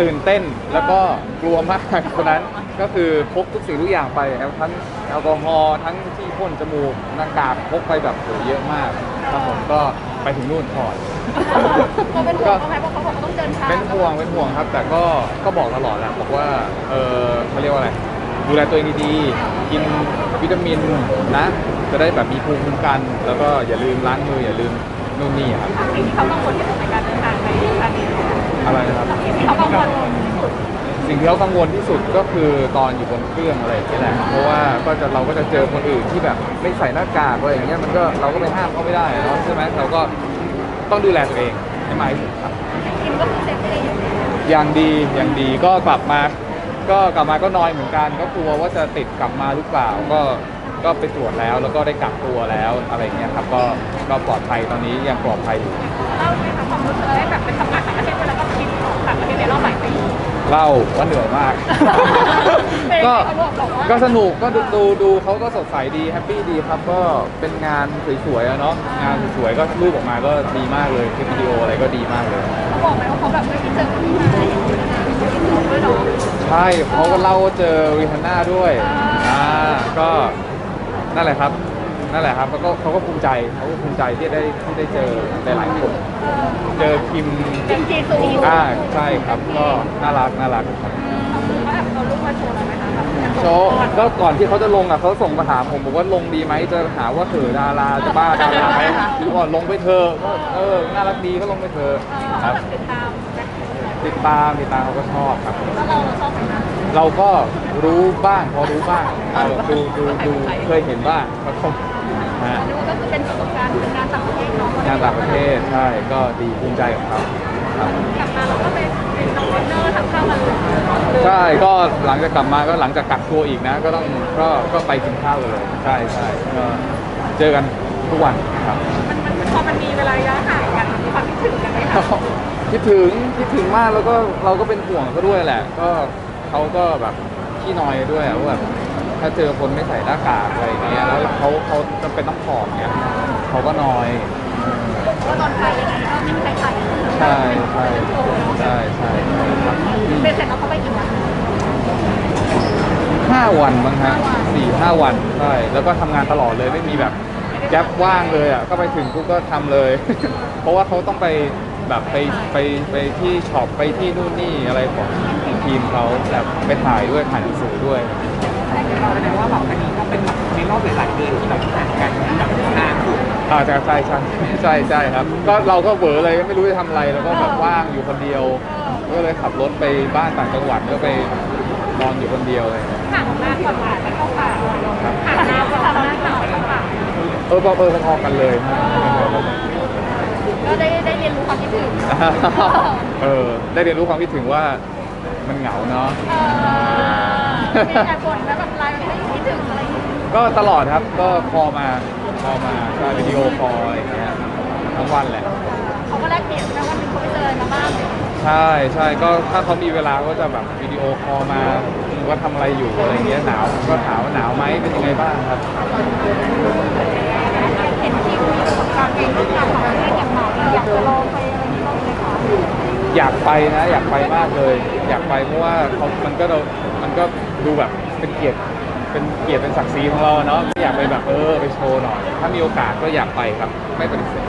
ตื่นเต้นแล้วก็กลัวมากคนนั้นก็คือพกทุกสิ่งทุกอย่างไปแอลทั้งแอลกอฮอล์ทั้งที่พ่นจมูกหน้ากากพกไปแบบโหเยอะมากครับผมก็ไปถึงนู่นถอดเราเป็นห่วงเขาไหมเพราะเขาบอกว่าต้องเดินทางเป็นห่วงเป็นห่วงครับ แต่ก็ก็บอกตลอดแหละบอกว่าเออเขาเรียกว่าอะไรดูแลตัวเองดีๆ กินวิตามินนะ จะได้แบบมีภูมิคุ้มกัน แล้วก็อย่าลืมล้างมืออย่าลืมนู่นนี่ครับสิ่งที่เขากังวลที่สุดในการเดินทางในครั้งนี้ อะไรนะครับ สิ่งที่เขากังวลที่สุด สิ่ง ที่เขากังวลที่สุดก็คือตอนอยู่บนเครื่องอะไรอย่างเงี้ยแหละเพราะว่าก็จะเราก็จะเจอคนอื่นที่แบบไม่ใส่หน้ากากอะไรอย่างเงี้ยมันก็เราก็ไปห้ามเขาไม่ได้เนาะใช่ไหมเราก็ต้องดูแลตัวเองให้มากที่สุดครับกินก็คือเซฟตัวเองอยู่แล้วอย่างดีอย่างดีก็กลับมาก็กลับมาก็น้อยเหมือนกัน ก็กลัวว่าจะติดกลับมาหรือเปล่าก็ก็ไปตรวจแล้วแล้วก็ได้กักตัวแล้วอะไรอย่างเงี้ยครับก็ก็ปลอดภัยตอนนี้ยังปลอดภัยอยู่เล่าไหมคะความรู้สึกได้แบบเป็นทำงาน เล่าว่าเหนื่อยมากเป็นไงก็เขาบอกบอกว่าก็สนุกก็ดูดูดูเขาก็สดใสดีแฮปปี้ดีครับก็เป็นงานสวยๆอะเนาะงานสวยๆก็รูปออกมาก็ดีมากเลยคลิปวิดีโออะไรก็ดีมากเลย เขาบอกไหมว่าเขาแบบไม่ได้เจอพี่มาอย่างนี้นะด้วยเนาะใช่เขาก็เล่าว่าเจอริฮันน่าด้วยอ่าอ่าก็นั่นแหละครับ นั่นแหละครับแล้วก็เขาก็ภูมิใจเขาก็ภูมิใจที่ได้ที่ได้เจอหลายๆคนเจอคิมเป็นจีซูอ่าใช่ครับก็น่ารักน่ารักครับเขาแบบเอารูปมาโชว์เราไหมคะแบบอยากโชว์ก็ก่อนที่เขาจะลงอะเขาส่งมาถามผมบอกว่าลงดีไหมจะหาว่าเถอดาราจะบ้าดาราไหมก่อนลงไปเถอะก็เออน่ารักดีก็ลงไปเถอะเออครับแบบติดตามแบ็คโฮ ติดตามติดตามเขาก็ชอบครับ แล้วเราเราชอบไหมคะเราก็รู้บ้างพอรู้บ้างเออดูดูดูเคยเห็นบ้างครับผมฮะนึกว่าก็คือเป็นประสบการณ์เป็นงานต่างประเทศเนาะงานต่างประเทศใช่ก็ดีภูมิใจของเขาครับ กลับมาเราก็ไปเป็นน้องเทรนเนอร์ทำข้าวมันเลยใช่ก็หลังจากกลับมาก็หลังจากกักตัวอีกนะ ก็ต้องก็ก็ไปกินข้าวเลยใช่ใช่ก็เจอกันทุกวันครับ มันมันพอมันมีเวลาระยะห่างกันมันมีความคิดถึงกันไหมคะ คิดถึงคิดถึงมากแล้วก็เราก็เป็นห่วงเขาด้วยแหละ ก็เขาก็แบบขี้นอยด้วยอะว่าแบบถ้าเจอคนไม่ใส่หน้ากากอะไรอย่างเงี้ยแล้วเขาเขาจำเป็นต้องถอดเงี้ยเขาก็นอยว่าตอนไปยังไงก็ไม่มีใครถ่ายใช่ใช่ใช่ใช่ครับเป็นเสร็จแล้วเขาไปกี่วันห้าวันบ้างฮะห้าวันสี่ห้าวันใช่แล้วก็ทำงานตลอดเลยไม่มีแบบแก๊ปว่างเลยอะก็ไปถึงปุ๊บก็ทำเลย เพราะว่าเขาต้องไป แบบไปไปไปที่ช็อปไปที่นู่นนี่อะไรของของทีมเขาแบบไปถ่ายด้วยถ่ายหนังสือด้วยเราแสดงว่าแบบอันนี้ก็เป็นแบบในรอบหลายๆเดือนที่เราห่างกันแบบนานสุดอ่าใช่ใช่ใช่ใช่ใช่ครับ ก็เราก็เบอเลยไม่รู้จะทำอะไรแล้วก็แบบว่างอยู่คนเดียว ก็เลยขับรถไปบ้านต่างจังหวัดก็ไปนอนอยู่คนเดียวเลยห่างหน้าก่อนหวานแล้วเข้าป่าห่างหน้าก่อนหน้าก่อนเข้าป่าเออเออเออพอๆกันเลย ก็ได้ได้เรียนรู้ความคิดถึงเออได้เรียนรู้ความคิดถึงว่ามันเหงาเนาะเออมีแต่บ่นแล้วแบบไลน์ไม่คิดถึงอะไรอย่างเงี้ยก็ตลอดครับก็คอมาคอมาก็วิดีโอคอลอะไรอย่างเงี้ยทั้งวันแหละ เขาก็แลกเปลี่ยนนะว่ามีคนไปเจอมาบ้างเลยใช่ใช่ก็ถ้าเขามีเวลาก็จะแบบวิดีโอคอลมาว่าทำอะไรอยู่อะไรเงี้ยหนาวก็ถามว่าหนาวไหมเป็นยังไงบ้างครับ อยากไปนะ อยากไปมากเลย อยากไปเพราะว่าเขามันก็เรามันก็ดูแบบเป็นเกียรติเป็นเกียรติเป็นศักดิ์ศรีของเราเนาะอยากไปแบบเออไปโชว์หน่อย ถ้ามีโอกาสก็อยากไปครับไม่ปฏิเสธ